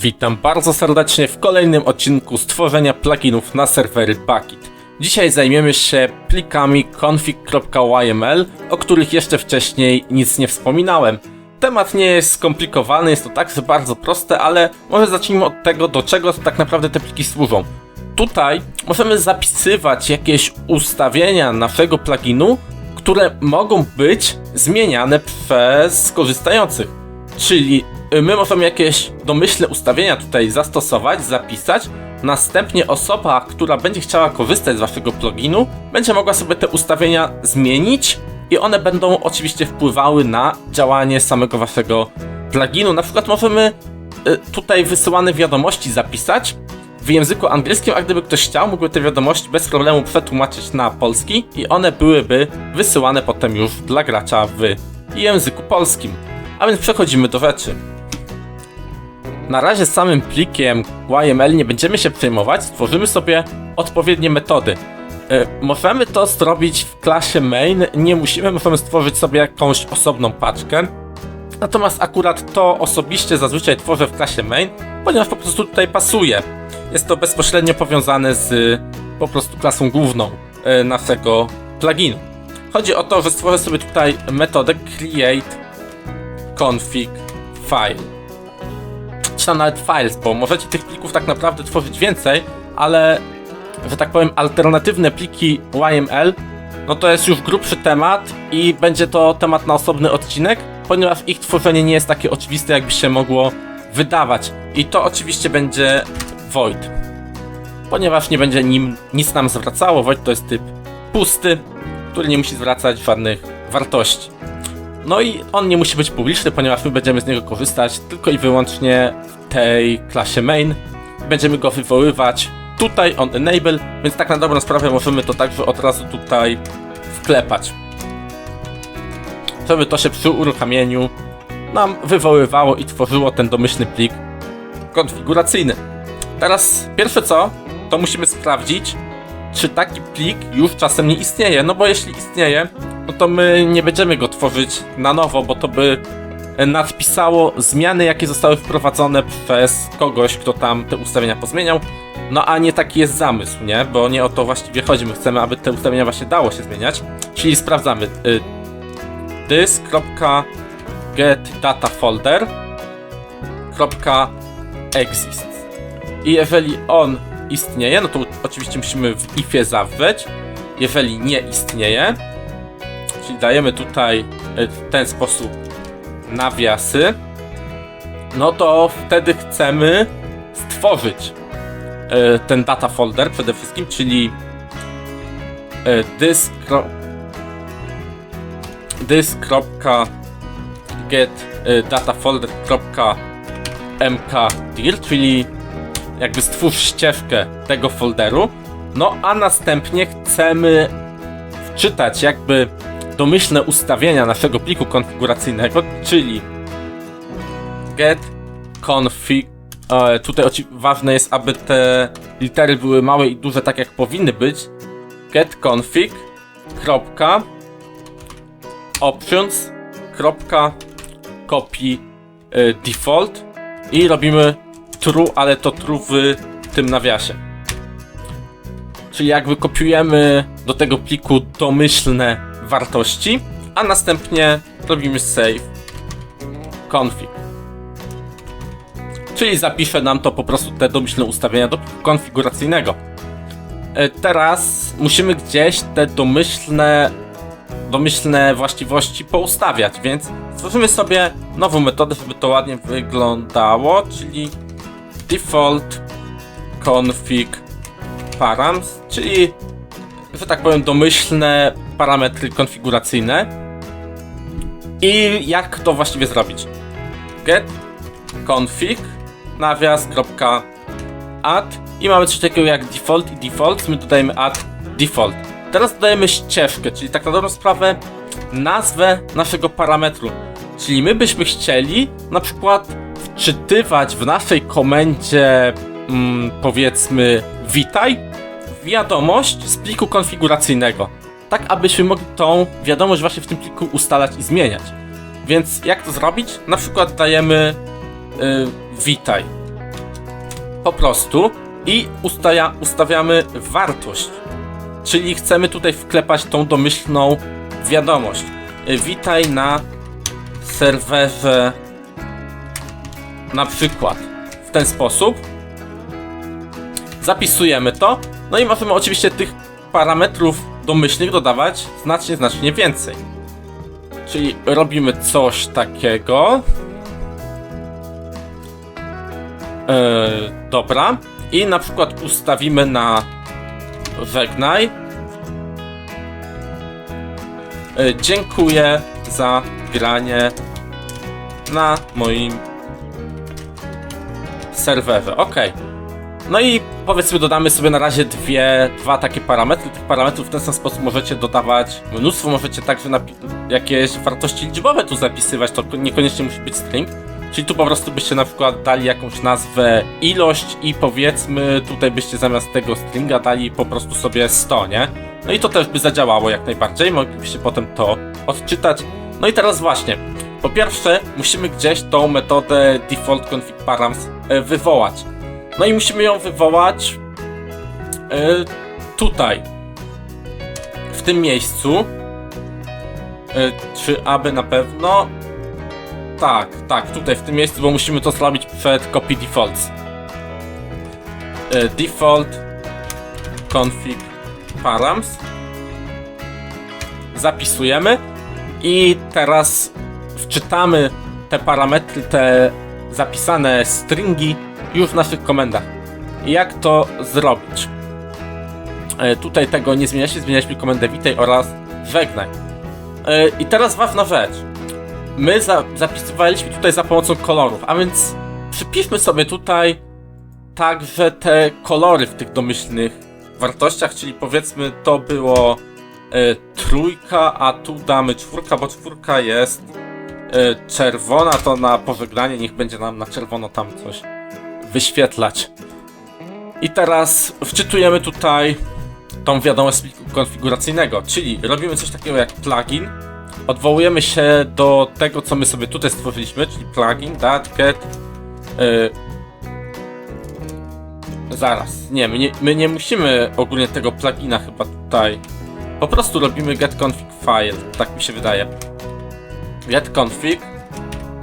Witam bardzo serdecznie w kolejnym odcinku stworzenia pluginów na serwery Bucket. Dzisiaj zajmiemy się plikami config.yml, o których jeszcze wcześniej nic nie wspominałem. Temat nie jest skomplikowany, jest to także bardzo proste, ale może zacznijmy od tego, do czego tak naprawdę te pliki służą. Tutaj możemy zapisywać jakieś ustawienia naszego pluginu, które mogą być zmieniane przez korzystających. Czyli my możemy jakieś domyślne ustawienia tutaj zastosować, zapisać. Następnie osoba, która będzie chciała korzystać z waszego pluginu, będzie mogła sobie te ustawienia zmienić i one będą oczywiście wpływały na działanie samego waszego pluginu. Na przykład możemy y, tutaj wysyłane wiadomości zapisać w języku angielskim, a gdyby ktoś chciał, mógłby te wiadomości bez problemu przetłumaczyć na polski i one byłyby wysyłane potem już dla gracza w języku polskim. A więc przechodzimy do rzeczy. Na razie samym plikiem YML nie będziemy się przejmować, stworzymy sobie odpowiednie metody. E, Możemy to zrobić w klasie main, nie musimy, możemy stworzyć sobie jakąś osobną paczkę. Natomiast akurat to osobiście zazwyczaj tworzę w klasie main, ponieważ po prostu tutaj pasuje. Jest to bezpośrednio powiązane z po prostu klasą główną e, naszego pluginu. Chodzi o to, że stworzę sobie tutaj metodę create config file. Nawet files, bo możecie tych plików tak naprawdę tworzyć więcej, ale że tak powiem alternatywne pliki YML no to jest już grubszy temat i będzie to temat na osobny odcinek, ponieważ ich tworzenie nie jest takie oczywiste, jakby się mogło wydawać. I to oczywiście będzie Void. Ponieważ nie będzie nim nic nam zwracało, Void to jest typ pusty, który nie musi zwracać żadnych wartości. No i on nie musi być publiczny, ponieważ my będziemy z niego korzystać tylko i wyłącznie w tej klasie main. Będziemy go wywoływać tutaj on enable, więc tak na dobrą sprawę możemy to także od razu tutaj wklepać. Żeby to się przy uruchamieniu nam wywoływało i tworzyło ten domyślny plik konfiguracyjny. Teraz pierwsze co, to musimy sprawdzić, czy taki plik już czasem nie istnieje, no bo jeśli istnieje, no to my nie będziemy go tworzyć na nowo, bo to by nadpisało zmiany, jakie zostały wprowadzone przez kogoś, kto tam te ustawienia pozmieniał. No a nie taki jest zamysł, nie? Bo nie o to właściwie chodzi. My chcemy, aby te ustawienia właśnie dało się zmieniać. Czyli sprawdzamy y, this.getDataFolder.exist I jeżeli on istnieje, no to oczywiście musimy w ifie zawrzeć. Jeżeli nie istnieje, czyli dajemy tutaj y, w ten sposób nawiasy, no to wtedy chcemy stworzyć e, ten data folder przede wszystkim, czyli e, this, this.get e, datafolder.mkdir, czyli jakby stwórz ścieżkę tego folderu, no a następnie chcemy wczytać jakby domyślne ustawienia naszego pliku konfiguracyjnego, czyli get config. E, tutaj ważne jest, aby te litery były małe i duże, tak jak powinny być. Get config. Kropka, options. Kropka, copy e, default i robimy true, ale to true w tym nawiasie. Czyli jakby kopiujemy do tego pliku domyślne wartości, a następnie robimy save config. Czyli zapisze nam to po prostu te domyślne ustawienia do konfiguracyjnego. E, teraz musimy gdzieś te domyślne, domyślne właściwości poustawiać, więc stworzymy sobie nową metodę, żeby to ładnie wyglądało, czyli default config params, czyli że tak powiem domyślne parametry konfiguracyjne. I jak to właściwie zrobić? Get config nawias.add i mamy coś takiego jak default i default, my dodajemy add default. Teraz dodajemy ścieżkę, czyli tak na dobrą sprawę nazwę naszego parametru. Czyli my byśmy chcieli na przykład wczytywać w naszej komendzie mm, powiedzmy witaj wiadomość z pliku konfiguracyjnego tak abyśmy mogli tą wiadomość właśnie w tym pliku ustalać i zmieniać. Więc jak to zrobić? Na przykład dajemy yy, witaj. po prostu i ustaja, ustawiamy wartość. Czyli chcemy tutaj wklepać tą domyślną wiadomość. Y, Witaj na serwerze na przykład w ten sposób. Zapisujemy to. No i możemy oczywiście tych parametrów domyślnych dodawać znacznie, znacznie więcej. Czyli robimy coś takiego. Yy, dobra. I na przykład ustawimy na żegnaj. Yy, dziękuję za granie na moim serwerze. Ok. No i powiedzmy dodamy sobie na razie dwie, dwa takie parametry. Tych parametrów w ten sam sposób możecie dodawać mnóstwo, możecie także jakieś wartości liczbowe tu zapisywać, to niekoniecznie musi być string. Czyli tu po prostu byście na przykład dali jakąś nazwę ilość i powiedzmy tutaj byście zamiast tego stringa dali po prostu sobie 100, nie? No i to też by zadziałało jak najbardziej, moglibyście potem to odczytać. No i teraz właśnie, po pierwsze musimy gdzieś tą metodę default config params e, wywołać. No i musimy ją wywołać e, tutaj, w tym miejscu. E, czy aby na pewno? Tak, tak, tutaj w tym miejscu, bo musimy to zrobić przed copy defaults. E, default config params. Zapisujemy i teraz wczytamy te parametry, te zapisane stringi już w naszych komendach. Jak to zrobić? E, tutaj tego nie zmienialiśmy, zmienialiśmy komendę witaj oraz żegnaj. E, I teraz ważna rzecz. My za zapisywaliśmy tutaj za pomocą kolorów, a więc przypiszmy sobie tutaj także te kolory w tych domyślnych wartościach, czyli powiedzmy to było e, trójka, a tu damy czwórka, bo czwórka jest czerwona, to na pożegnanie niech będzie nam na czerwono tam coś wyświetlać. I teraz wczytujemy tutaj tą wiadomość konfiguracyjnego, czyli robimy coś takiego jak plugin, odwołujemy się do tego, co my sobie tutaj stworzyliśmy, czyli plugin, dat, get, yy, zaraz, nie my, nie, my nie musimy ogólnie tego plugina chyba tutaj, po prostu robimy get config file, tak mi się wydaje. Get config,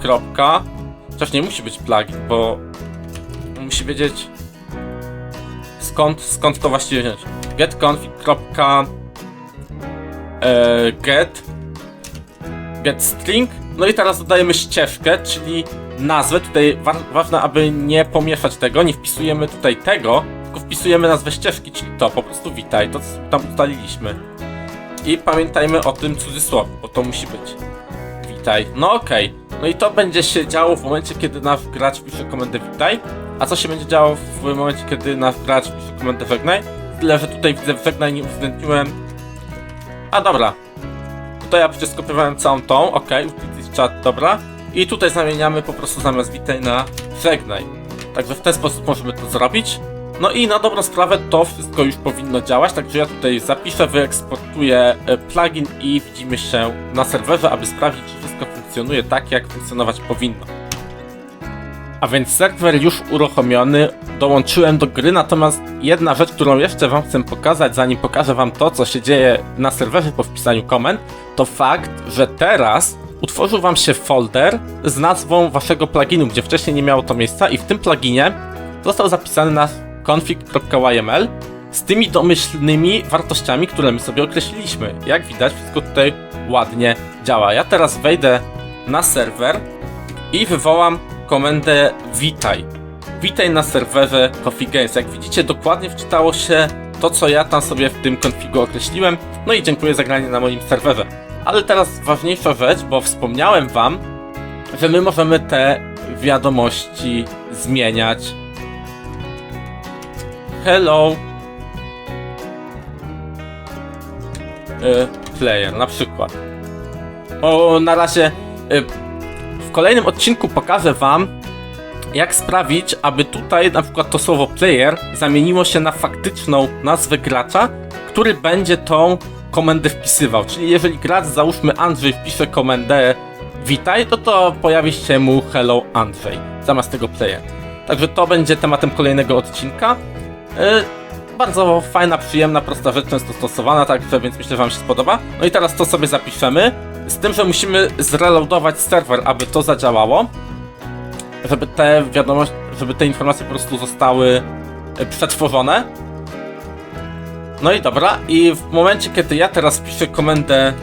kropka, chociaż nie musi być plugin, bo musi wiedzieć skąd, skąd to właściwie wziąć. Get config. E, get get string. No i teraz dodajemy ścieżkę, czyli nazwę. Tutaj wa ważne, aby nie pomieszać tego, nie wpisujemy tutaj tego, tylko wpisujemy nazwę ścieżki, czyli to, po prostu witaj, to co tam ustaliliśmy. I pamiętajmy o tym cudzysłowie, bo to musi być. Witaj. No okej. No i to będzie się działo w momencie, kiedy nasz gracz pisze komendę witaj. A co się będzie działo w momencie, kiedy nasz gracz pisze komendę żegnaj? Tyle, że tutaj widzę żegnaj nie uwzględniłem. A dobra. Tutaj ja przecież skopiowałem całą tą, ok, utilities chat, dobra. I tutaj zamieniamy po prostu zamiast witaj na żegnaj. Także w ten sposób możemy to zrobić. No i na dobrą sprawę to wszystko już powinno działać, także ja tutaj zapiszę, wyeksportuję e, plugin i widzimy się na serwerze, aby sprawdzić, czy wszystko funkcjonuje tak, jak funkcjonować powinno. A więc serwer już uruchomiony, dołączyłem do gry, natomiast jedna rzecz, którą jeszcze wam chcę pokazać, zanim pokażę wam to, co się dzieje na serwerze po wpisaniu komend, to fakt, że teraz utworzył wam się folder z nazwą waszego pluginu, gdzie wcześniej nie miało to miejsca i w tym pluginie został zapisany nasz config.yml z tymi domyślnymi wartościami, które my sobie określiliśmy. Jak widać, wszystko tutaj ładnie działa. Ja teraz wejdę na serwer i wywołam komendę witaj. Witaj na serwerze Coffee Games. Jak widzicie, dokładnie wczytało się to, co ja tam sobie w tym konfigu określiłem. No i dziękuję za granie na moim serwerze. Ale teraz ważniejsza rzecz, bo wspomniałem wam, że my możemy te wiadomości zmieniać. Hello. Y, player, na przykład. O, na razie w kolejnym odcinku pokażę wam, jak sprawić, aby tutaj na przykład to słowo player zamieniło się na faktyczną nazwę gracza, który będzie tą komendę wpisywał. Czyli jeżeli gracz, załóżmy Andrzej, wpisze komendę witaj, to to pojawi się mu hello Andrzej zamiast tego player. Także to będzie tematem kolejnego odcinka. Yy, bardzo fajna, przyjemna, prosta rzecz, często stosowana, także więc myślę, że Wam się spodoba. No i teraz to sobie zapiszemy, z tym, że musimy zreloadować serwer, aby to zadziałało, żeby te wiadomości, żeby te informacje po prostu zostały e, przetworzone. No i dobra, i w momencie, kiedy ja teraz piszę komendę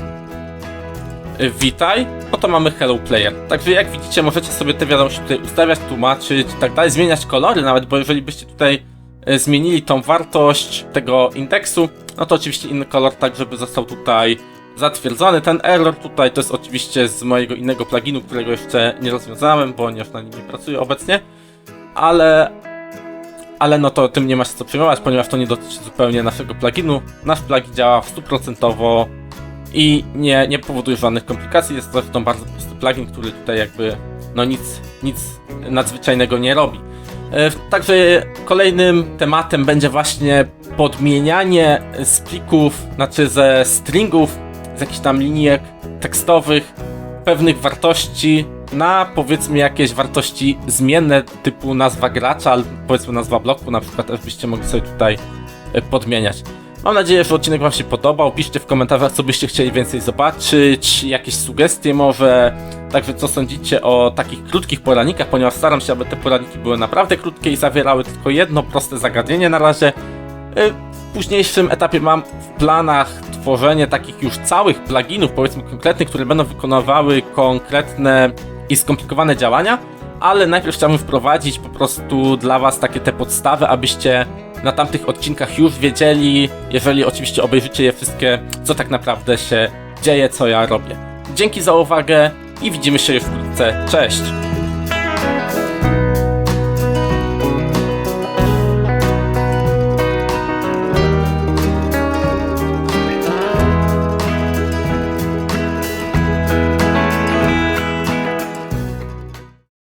y, witaj, no to mamy hello player. Także jak widzicie, możecie sobie te wiadomości tutaj ustawiać, tłumaczyć i tak dalej, zmieniać kolory nawet, bo jeżeli byście tutaj y, zmienili tą wartość tego indeksu, no to oczywiście inny kolor tak, żeby został tutaj zatwierdzony. Ten error tutaj to jest oczywiście z mojego innego pluginu, którego jeszcze nie rozwiązałem, ponieważ na nim nie pracuję obecnie, ale ale no to tym nie ma się co przejmować, ponieważ to nie dotyczy zupełnie naszego pluginu. Nasz plugin działa stuprocentowo i nie, nie powoduje żadnych komplikacji. Jest to zresztą bardzo prosty plugin, który tutaj jakby no nic, nic nadzwyczajnego nie robi. E, Także kolejnym tematem będzie właśnie podmienianie z plików, znaczy ze stringów, z jakichś tam linijek tekstowych, pewnych wartości na powiedzmy jakieś wartości zmienne typu nazwa gracza albo powiedzmy nazwa bloku na przykład też byście mogli sobie tutaj e, podmieniać. Mam nadzieję, że odcinek Wam się podobał. Piszcie w komentarzach, co byście chcieli więcej zobaczyć, jakieś sugestie może. Także co sądzicie o takich krótkich poranikach, ponieważ staram się, aby te poraniki były naprawdę krótkie i zawierały tylko jedno proste zagadnienie na razie. Późniejszym etapie mam w planach tworzenie takich już całych pluginów, powiedzmy konkretnych, które będą wykonywały konkretne i skomplikowane działania, ale najpierw chciałbym wprowadzić po prostu dla Was takie te podstawy, abyście na tamtych odcinkach już wiedzieli, jeżeli oczywiście obejrzycie je wszystkie, co tak naprawdę się dzieje, co ja robię. Dzięki za uwagę i widzimy się już wkrótce. Cześć!